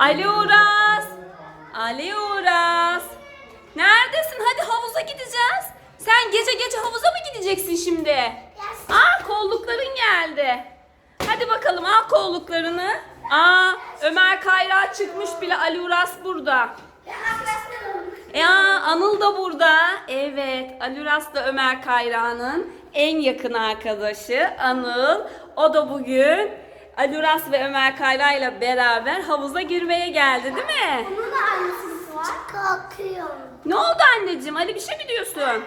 Ali Uras. Ali Uras. Neredesin? Hadi havuza gideceğiz. Sen gece gece havuza mı gideceksin şimdi? Aa kollukların geldi. Hadi bakalım al kolluklarını. Aa Ömer Kayra çıkmış bile Ali Uras burada. Ya Anıl da burada. Evet Ali Uras da Ömer Kayra'nın en yakın arkadaşı Anıl. O da bugün Ali Uras ve Ömer Kayra ile beraber havuza girmeye geldi değil mi? Bunun da annesi var. Kalkıyor. Ne oldu anneciğim? Ali bir şey mi diyorsun?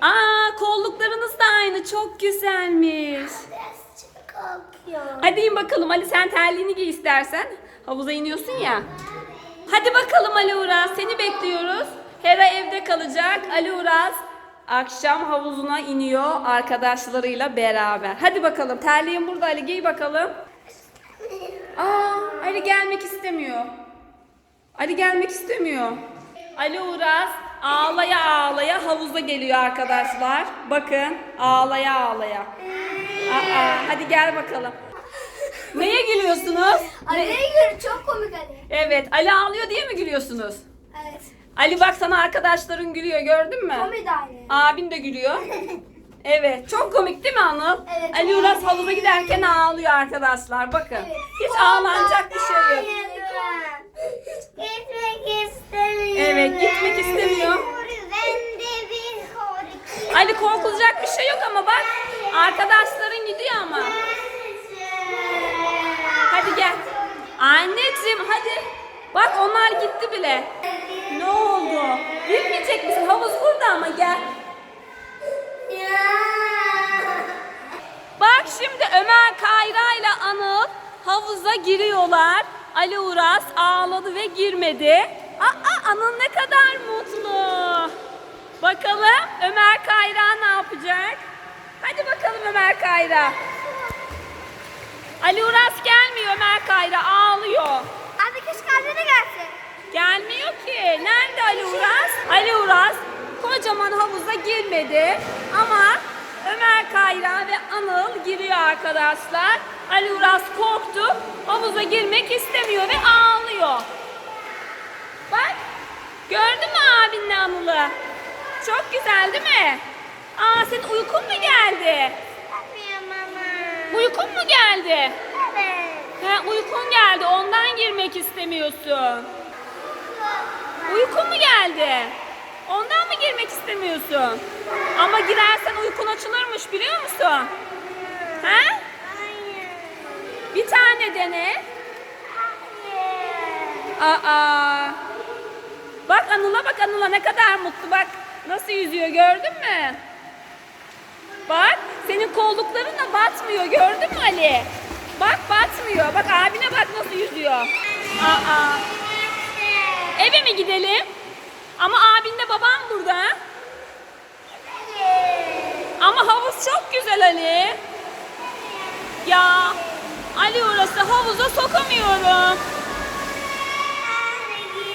Aa kolluklarınız da aynı. Çok güzelmiş. Birazcık kalkıyor. Hadi in bakalım Ali sen terliğini giy istersen. Havuza iniyorsun ya. Hadi bakalım Ali Uras seni bekliyoruz. Hera evde kalacak. Ali Uras akşam havuzuna iniyor arkadaşlarıyla beraber. Hadi bakalım terliğin burada Ali giy bakalım. Aa Ali gelmek istemiyor. Ali gelmek istemiyor. Ali Uras ağlaya ağlaya havuza geliyor arkadaşlar. Bakın ağlaya ağlaya. Aa, hadi gel bakalım. Neye gülüyorsunuz? Ali'ye göre çok komik Ali. Evet, Ali ağlıyor diye mi gülüyorsunuz? Evet. Ali bak sana arkadaşların gülüyor gördün mü? Komedi aynı. Abin de gülüyor. Evet, çok komik değil mi Anıl? Evet, Ali Uras komik. havuza giderken ağlıyor arkadaşlar. Bakın. Evet. Hiç ağlanacak bir şey yok. Gitmek istemiyorum. Evet, gitmek istemiyor. Ali korkulacak bir şey yok ama bak. Arkadaşların gidiyor ama. Hadi gel. Anneciğim hadi. Bak onlar gitti bile. Ne oldu? Gitmeyecek misin? Havuz burada ama gel. Bak şimdi Ömer Kayra ile Anıl havuza giriyorlar. Ali Uras ağladı ve girmedi. Aa Anıl ne kadar mutlu. Bakalım Ömer Kayra ne yapacak? Hadi bakalım Ömer Kayra. Ali Uras gelmiyor Ömer Kayra ağlıyor. Abi keşke anne de gelsin. Gelmiyor ki. Nerede Ali Uras? Ali Uras kocaman havuza girmedi. Ama Ömer Kayra ve Anıl giriyor arkadaşlar. Ali Uras korktu. Havuza girmek istemiyor ve ağlıyor. Bak. Gördün mü abinle Anıl'ı? Çok güzel değil mi? Aa senin uykun mu geldi? Uykun mu geldi? Evet. He, uykun geldi ondan girmek istemiyorsun. Uykun mu geldi? İstemiyorsun? Ama girersen uykun açılırmış biliyor musun? He? Bir tane dene. Aa. Bak Anıl'a bak Anıl'a ne kadar mutlu bak. Nasıl yüzüyor gördün mü? Bak senin kollukların da batmıyor gördün mü Ali? Bak batmıyor. Bak abine bak nasıl yüzüyor. Aa. Eve mi gidelim? Ama abinle babam burada. Ama havuz çok güzel Ali. Ya Ali orası havuza sokamıyorum.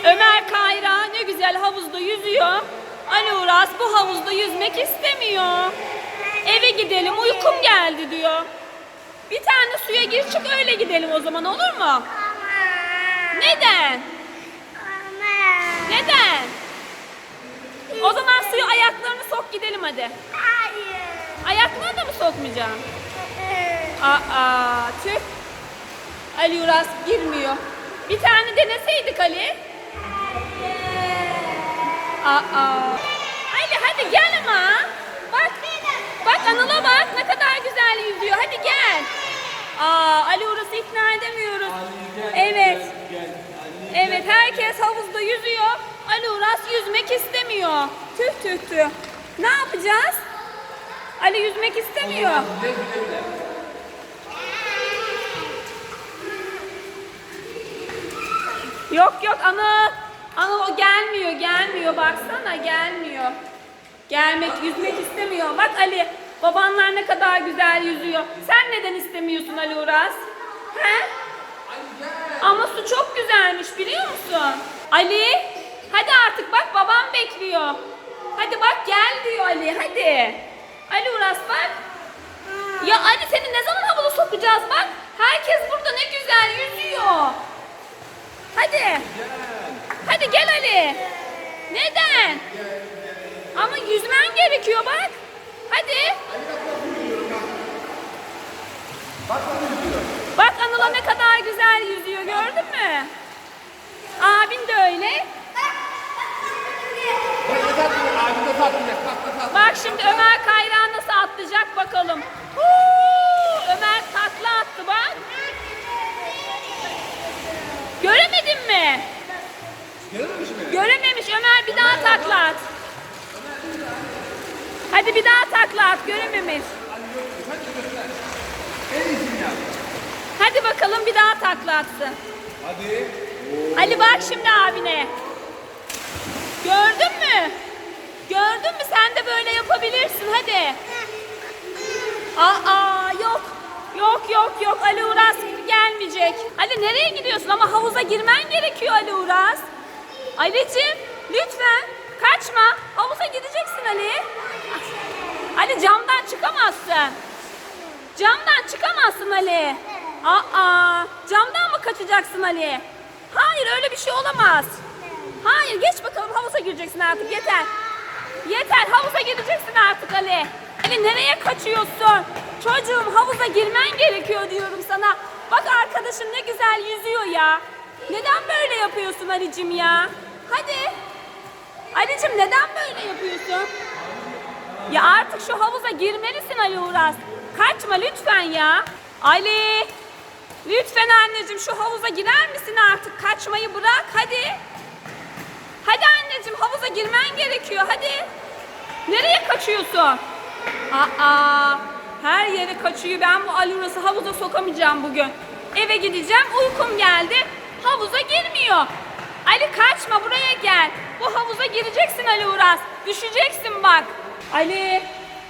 Ömer Kayra ne güzel havuzda yüzüyor. Ali Uras bu havuzda yüzmek istemiyor. Eve gidelim uykum geldi diyor. Bir tane suya gir çık öyle gidelim o zaman olur mu? Neden? Neden? O zaman suya ayaklarını sok gidelim hadi. Ayaklarını da mı sokmayacaksın? Aa tüh. Ali Uras girmiyor. Bir tane deneseydik Ali. Aa. Ali hadi gel ama. Bak. Bak Anıl'a bak ne kadar güzel yüzüyor. Hadi gel. Aa Ali Uras'ı ikna edemiyoruz. Evet. Evet herkes havuzda yüzüyor. Ali Uras yüzmek istemiyor. Tüh tüh tüh. Ne yapacağız? Ali yüzmek istemiyor. Yok yok Anıl. Anıl o gelmiyor gelmiyor baksana gelmiyor. Gelmek yüzmek istemiyor. Bak Ali babanlar ne kadar güzel yüzüyor. Sen neden istemiyorsun Ali Uras? He? Ama su çok güzelmiş biliyor musun? Ali hadi artık bak babam bekliyor. Hadi bak gel diyor Ali hadi. Ali Uras bak. Ya Ali seni ne zaman havuza sokacağız bak. Herkes burada ne güzel yüzüyor. hadi. Hadi gel Ali. Neden? Ama yüzmen gerekiyor bak. Hadi. Bak Anıl'a ne kadar güzel yüzüyor gördün mü? Abin de öyle. Bak şimdi Ömer bakalım. Huu, Ömer takla attı bak. Göremedin mi? Görmemiş mi? Görememiş Ömer bir daha takla at. Hadi bir daha takla at görememiş. Hadi bakalım bir daha takla atsın. Hadi. Ali bak şimdi abine. Gördün mü? Gördün mü? Sen de böyle yapabilirsin hadi. Aa yok. Yok yok yok Ali Uras gelmeyecek. Ali nereye gidiyorsun ama havuza girmen gerekiyor Ali Uras. Ali'cim lütfen kaçma. Havuza gideceksin Ali. Ali camdan çıkamazsın. Camdan çıkamazsın Ali. Aa, camdan mı kaçacaksın Ali? Hayır öyle bir şey olamaz. Hayır geç bakalım havuza gireceksin artık yeter. Yeter havuza gireceksin artık Ali. Ali nereye kaçıyorsun? Çocuğum havuza girmen gerekiyor diyorum sana. Bak arkadaşın ne güzel yüzüyor ya. Neden böyle yapıyorsun Ali'cim ya? Hadi. Ali'cim neden böyle yapıyorsun? Ya artık şu havuza girmelisin Ali Uras. Kaçma lütfen ya. Ali. Lütfen anneciğim şu havuza girer misin artık? Kaçmayı bırak hadi. Hadi anneciğim havuza girmen gerekiyor hadi. Nereye kaçıyorsun? Aa, her yere kaçıyor. Ben bu Ali Uras'ı havuza sokamayacağım bugün. Eve gideceğim. Uykum geldi. Havuza girmiyor. Ali kaçma buraya gel. Bu havuza gireceksin Ali Uras. Düşeceksin bak. Ali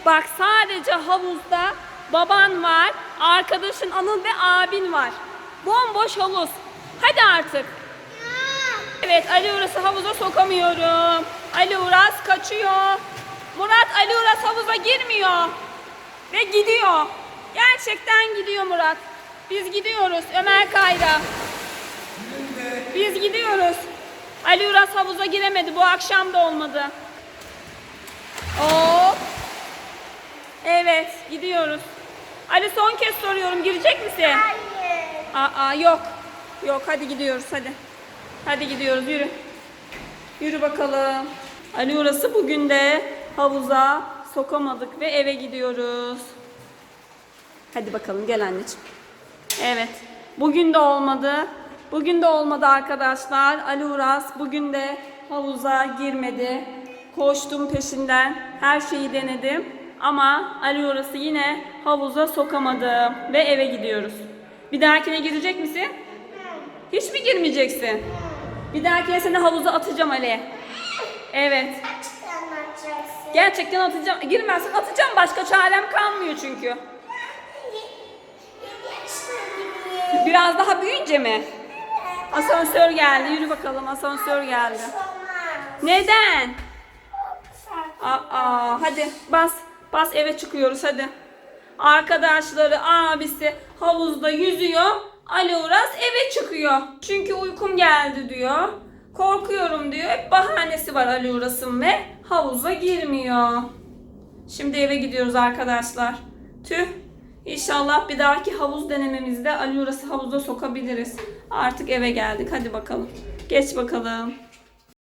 bak sadece havuzda baban var, arkadaşın Anıl ve abin var. Bomboş havuz. Hadi artık. Evet Ali Uras'ı havuza sokamıyorum. Ali Uras kaçıyor. Murat Ali Uras havuza girmiyor. Ve gidiyor. Gerçekten gidiyor Murat. Biz gidiyoruz Ömer Kayra. Biz gidiyoruz. Ali Uras havuza giremedi. Bu akşam da olmadı. Oo. Evet gidiyoruz. Ali son kez soruyorum girecek misin? Hayır. Aa yok. Yok hadi gidiyoruz hadi. Hadi gidiyoruz yürü. Yürü bakalım. Ali orası bugün de havuza sokamadık ve eve gidiyoruz. Hadi bakalım gel anneciğim. Evet. Bugün de olmadı. Bugün de olmadı arkadaşlar. Ali Uras bugün de havuza girmedi. Koştum peşinden. Her şeyi denedim. Ama Ali Uras'ı yine havuza sokamadım. Ve eve gidiyoruz. Bir dahakine girecek misin? Hiç mi girmeyeceksin? Bir dahakine seni havuza atacağım Ali. Evet. Gerçekten atacağım. Girmezsen atacağım. Başka çarem kalmıyor çünkü. Biraz daha büyüyünce mi? Asansör geldi. Yürü bakalım asansör geldi. Neden? Aa, hadi bas. Bas eve çıkıyoruz hadi. Arkadaşları, abisi havuzda yüzüyor. Ali Uras eve çıkıyor. Çünkü uykum geldi diyor. Korkuyorum diyor. Hep bahanesi var Ali Uras'ın ve havuza girmiyor. Şimdi eve gidiyoruz arkadaşlar. Tüh. İnşallah bir dahaki havuz denememizde Ali Uras'ı havuza sokabiliriz. Artık eve geldik. Hadi bakalım. Geç bakalım.